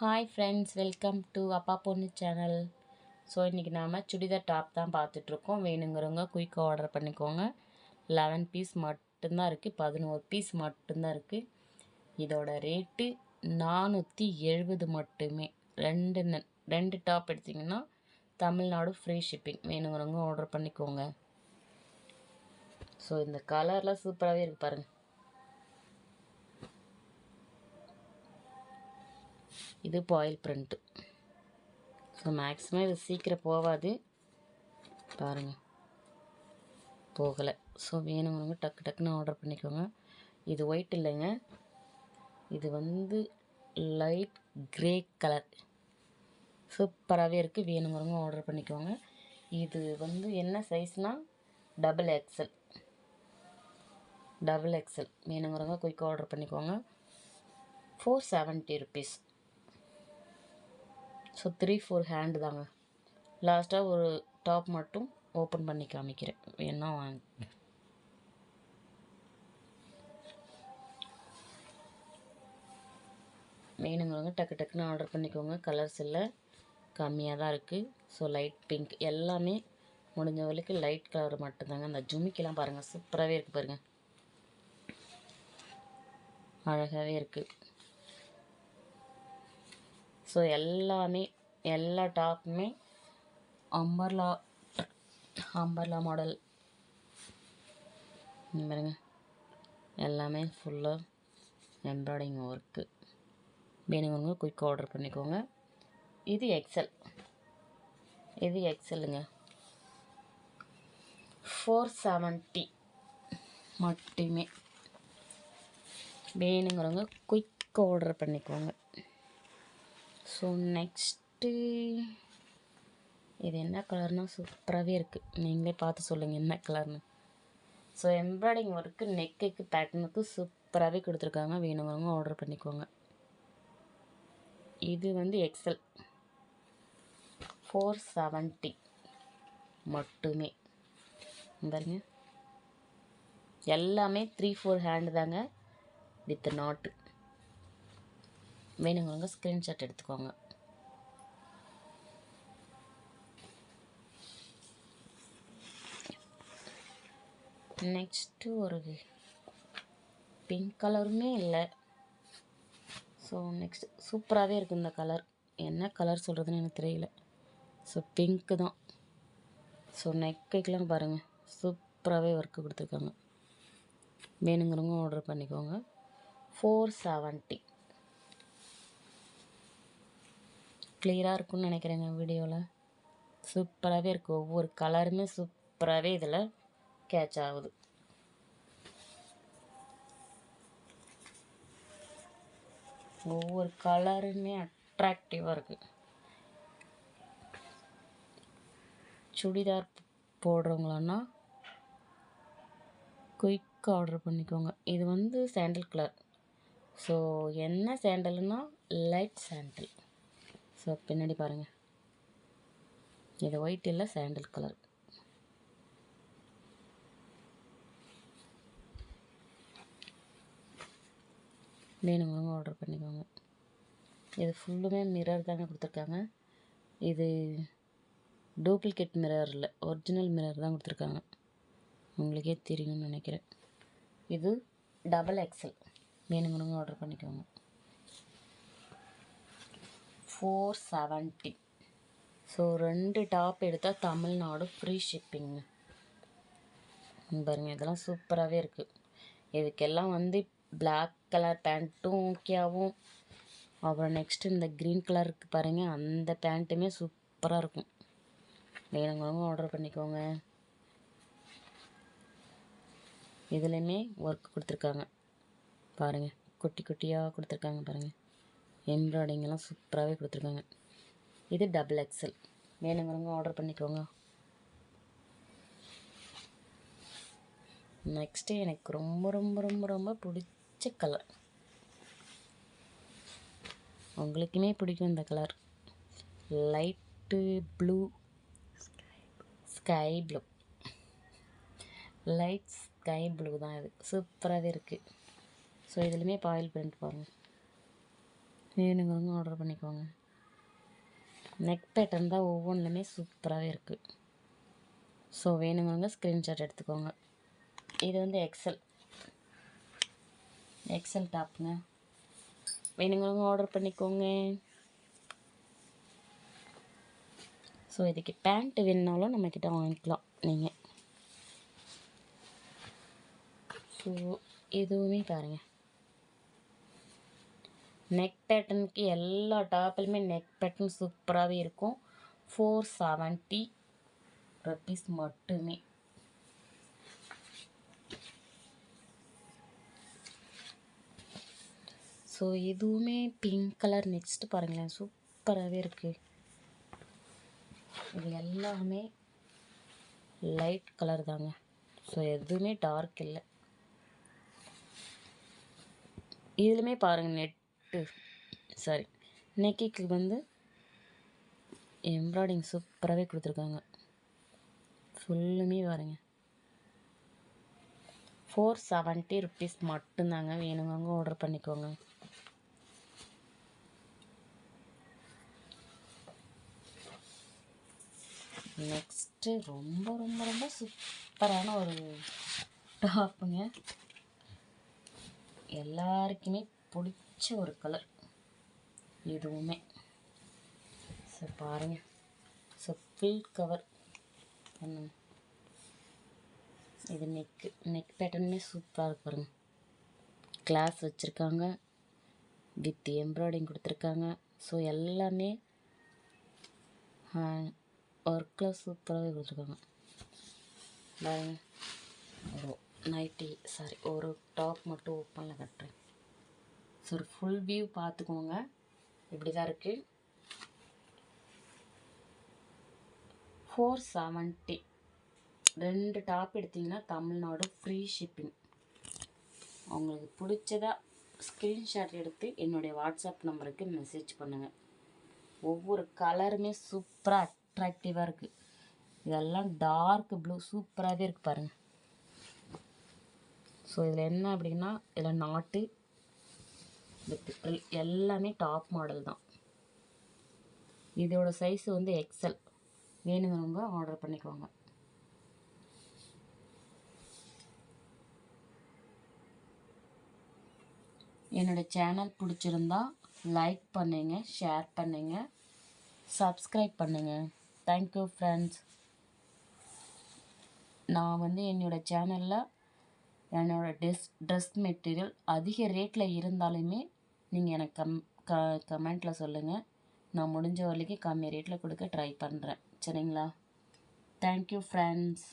Hi friends welcome to அப்பா பொண்ணு channel so இன்றைக்கி நாம் சுடிதார் டாப் தான் பார்த்துட்ருக்கோம். வேணுங்கிறவங்க குயிக்காக ஆர்டர் பண்ணிக்கோங்க. லெவன் பீஸ் மட்டும்தான் இருக்குது பதினோரு பீஸ் மட்டும்தான் இருக்குது இதோட ரேட்டு நானூற்றி எழுபது மட்டுமே. ரெண்டு ரெண்டு டாப் எடுத்திங்கன்னா தமிழ்நாடு ஃப்ரீ ஷிப்பிங் வேணுங்கிறவங்க ஆர்டர் பண்ணிக்கோங்க. ஸோ இந்த கலர்லாம் சூப்பராகவே இருக்குது பாருங்கள் இது பாயில் பிரிண்ட்டு ஸோ மேக்ஸிமம் இது சீக்கிரம் போகாது. பாருங்கள் போகலை. ஸோ வேணுங்கிறவங்க டக்கு டக்குன்னு ஆர்டர் பண்ணிக்கோங்க. இது ஒயிட் இல்லைங்க. இது வந்து லைட் க்ரே கலர் சூப்பராகவே இருக்குது வேணுங்கிறவங்க ஆர்டர் பண்ணிக்கோங்க. இது வந்து என்ன சைஸ்னால் டபுள் எக்ஸல் டபுள் எக்ஸல் வேணுங்கிறவங்க குயிக்காக ஆர்டர் பண்ணிக்கோங்க. Four seventy rupees so three four hand தாங்க. லாஸ்ட்டாக ஒரு டாப் மட்டும் ஓப்பன் பண்ணி காமிக்கிறேன். வேணா வாங்க. வேணுங்கிறவங்க டக்கு டக்குன்னு ஆர்டர் பண்ணிக்கோங்க. கலர்ஸ் இல்லை. கம்மியாக தான் இருக்குது ஸோ லைட் பிங்க் எல்லாமே முடிஞ்ச வரைக்கும் லைட் கலர் மட்டும்தாங்க அந்த ஜுமிக்கெல்லாம் பாருங்கள் சூப்பராகவே இருக்குது பாருங்கள் அழகாகவே இருக்குது ஸோ எல்லாமே எல்லா டாப்புமே அம்பர்லா அம்பர்லா மாடல். பாருங்க. எல்லாமே ஃபுல்லாக எம்ப்ராய்டிங் ஒர்க்கு வேணுங்க குயிக் ஆர்டர் பண்ணிக்கோங்க. இது எக்ஸல் இது எக்ஸலுங்க ஃபோர் செவன்ட்டி மட்டுமே. வேணுங்கிறவங்க குயிக் ஆர்டர் பண்ணிக்கோங்க. ஸோ நெக்ஸ்ட்டு இது என்ன கலர்னால் சூப்பராகவே இருக்குது நீங்களே பார்த்து சொல்லுங்கள் என்ன கலர்னு ஸோ எம்ப்ராய்டிங் ஒர்க்கு நெக்குக்கு பேட்டர்னுக்கு சூப்பராகவே கொடுத்துருக்காங்க. வேணுங்கிறவங்க ஆர்டர் பண்ணிக்கோங்க. இது வந்து எக்ஸல் ஃபோர் செவன்ட்டி மட்டுமே. பாருங்க. எல்லாமே த்ரீ ஃபோர் ஹேண்டு தாங்க வித் நாட்டு வேணுங்கிறவங்க ஸ்க்ரீன்ஷாட் எடுத்துக்கோங்க. நெக்ஸ்ட்டு ஒரு பிங்க் கலருமே இல்லை. ஸோ நெக்ஸ்ட் சூப்பராகவே இருக்குது இந்த கலர் என்ன கலர் சொல்கிறதுன்னு எனக்கு தெரியல. ஸோ பிங்க்கு தான். ஸோ நெக்கைக்கெலாம் பாருங்கள் சூப்பராகவே ஒர்க்கு கொடுத்துருக்காங்க. வேணுங்கிறவங்க ஆர்டர் பண்ணிக்கோங்க. ஃபோர் செவன்ட்டி கிளியராக இருக்கும்னு நினைக்கிறேங்க வீடியோவில் சூப்பராகவே இருக்குது ஒவ்வொரு கலருமே சூப்பராகவே இதில் கேட்ச் ஆகுது. ஒவ்வொரு கலருமே அட்ராக்டிவாக இருக்குது சுடிதார் போடுறவங்களான்னா குயிக் ஆர்டர் பண்ணிக்கோங்க. இது வந்து சாண்டில் கலர் ஸோ என்ன சாண்டல்னால் லைட் சாண்டில் ஸோ பின்னாடி பாருங்கள் இது ஒயிட் இல்லை சாண்டல் கலர் வேணுங்கிறவங்க ஆர்டர் பண்ணிக்கோங்க. இது ஃபுல்லுமே மிரர் தாங்க கொடுத்துருக்காங்க. இது டூப்ளிகேட் மிரர் இல்லை ஒரிஜினல் மிரர் தான் கொடுத்துருக்காங்க. உங்களுக்கே தெரியும்னு நினைக்கிறேன். இது டபுள் எக்ஸல் வேணுங்கிறவங்க ஆர்டர் பண்ணிக்கோங்க. ஃபோர் செவன்ட்டி ஸோ ரெண்டு டாப் எடுத்தால் தமிழ்நாடு ஃப்ரீ ஷிப்பிங் பாருங்க இதெல்லாம் சூப்பராகவே இருக்குது இதுக்கெல்லாம் வந்து பிளாக் கலர் பேண்ட்டும் ஓகேவும் அப்புறம் நெக்ஸ்ட்டு இந்த க்ரீன் கலருக்கு பாருங்க அந்த பேண்ட்டுமே சூப்பராக இருக்கும். வேணுங்கிறவங்க ஆர்டர் பண்ணிக்கோங்க. இதுலேயுமே ஒர்க் கொடுத்துருக்காங்க. பாருங்கள் குட்டி குட்டியாக கொடுத்துருக்காங்க பாருங்கள் எம்ப்ராய்டிங்கெல்லாம் சூப்பராகவே கொடுத்துருக்காங்க. இது டபுள் எக்ஸல் வேணுங்கிறவங்க ஆர்டர் பண்ணிக்கோங்க. நெக்ஸ்ட்டு எனக்கு ரொம்ப ரொம்ப ரொம்ப ரொம்ப பிடிச்ச கலர் உங்களுக்குமே பிடிக்கும் இந்த colour light blue sky blue light sky blue தான் இது. சூப்பராகவே இருக்குது ஸோ இதுலேயுமே பாயில் பிரிண்ட் பாருங்கள் வேணுங்கிறவங்க ஆர்டர் பண்ணிக்கோங்க. நெக் பேட்டர்ன் தான் ஒவ்வொன்றுமே சூப்பராகவே இருக்குது ஸோ வேணுங்கிறவங்க ஸ்க்ரீன்ஷாட் எடுத்துக்கோங்க. இது வந்து எக்ஸல் எக்ஸல் டாப்புங்க வேணுங்கிறவங்க ஆர்டர் பண்ணிக்கோங்க. ஸோ இதுக்கு பேண்ட்டு வேணுனாலும் நம்மக்கிட்ட வாங்கிக்கலாம் நீங்கள் ஸோ இதுவுமே பாருங்கள் நெக் பேட்டர்னுக்கு எல்லா டாப்லையுமே நெக் பேட்டர்ன் சூப்பராகவே இருக்கும். ஃபோர் செவன்ட்டி ருபீஸ் மட்டுமே. ஸோ இதுவுமே பிங்க் கலர் நெக்ஸ்ட்டு பாருங்களேன். சூப்பராகவே இருக்குது இது எல்லாமே லைட் கலர் தாங்க. ஸோ எதுவுமே டார்க் இல்லை. இதுலையுமே பாருங்கள் நெட் நெட்டு சாரி நெக்கிக்கு வந்து எம்ப்ராய்டிங் சூப்பராகவே கொடுத்துருக்காங்க. ஃபுல்லுமே பாருங்கள் ஃபோர் செவன்ட்டி ருபீஸ் மட்டும்தாங்க வேணுங்க ஆர்டர் பண்ணிக்கோங்க. நெக்ஸ்ட்டு ரொம்ப ரொம்ப ரொம்ப சூப்பரான ஒரு டாப்புங்க எல்லாருக்குமே பிடிச்ச ஒரு கலர் இதுவுமே ஸோ பாருங்கள் ஸோ ஃபுல் கவர் பண்ணுங்க இது நெக்கு நெக் பேட்டர்னுமே சூப்பராக இருக்கு பாருங்க. கிளாஸ் வச்சுருக்காங்க. வித் எம்ப்ராய்டிங் கொடுத்துருக்காங்க. ஸோ எல்லாமே ஒர்க்கில் சூப்பராகவே கொடுத்துருக்காங்க. பாருங்க. ஒரு நைட்டி சாரி ஒரு டாப் மட்டும் ஓப்பனில் கட்டுறேன். ஸோ ஒரு ஃபுல் வியூ பார்த்துக்கோங்க. இப்படி தான் இருக்குது ஃபோர் செவன்ட்டி ரெண்டு டாப் எடுத்திங்கன்னா தமிழ்நாடு ஃப்ரீ ஷிப்பிங் உங்களுக்கு பிடிச்சதாக ஸ்க்ரீன்ஷாட் எடுத்து என்னுடைய வாட்ஸ்அப் நம்பருக்கு மெசேஜ் பண்ணுங்கள் ஒவ்வொரு கலருமே சூப்பராக அட்ராக்டிவாக இருக்குது இதெல்லாம் டார்க் ப்ளூ சூப்பராகவே இருக்குது பாருங்கள் ஸோ இதில் என்ன அப்படின்னா இதில் நாட்டு வித் எல்லாமே டாப் மாடல் தான். இதோட சைஸ் வந்து எக்ஸல் வேணுங்கிறவங்க ஆர்டர் பண்ணிக்கோங்க. என்னோடய சேனல் பிடிச்சிருந்தா லைக் பண்ணுங்க ஷேர் பண்ணுங்க சப்ஸ்கிரைப் பண்ணுங்க. தேங்க்யூ ஃப்ரெண்ட்ஸ் நான் வந்து என்னோடய சேனலில் என்னோடய ட்ரெஸ் ட்ரெஸ் மெட்டீரியல் அதிக ரேட்டில் இருந்தாலுமே நீங்கள் எனக்கு கம் க கமெண்ட்டில் சொல்லுங்கள் நான் முடிஞ்ச வரைக்கும் கம்மி ரேட்டில் கொடுக்க ட்ரை பண்ணுறேன் சரிங்களா? Thank you friends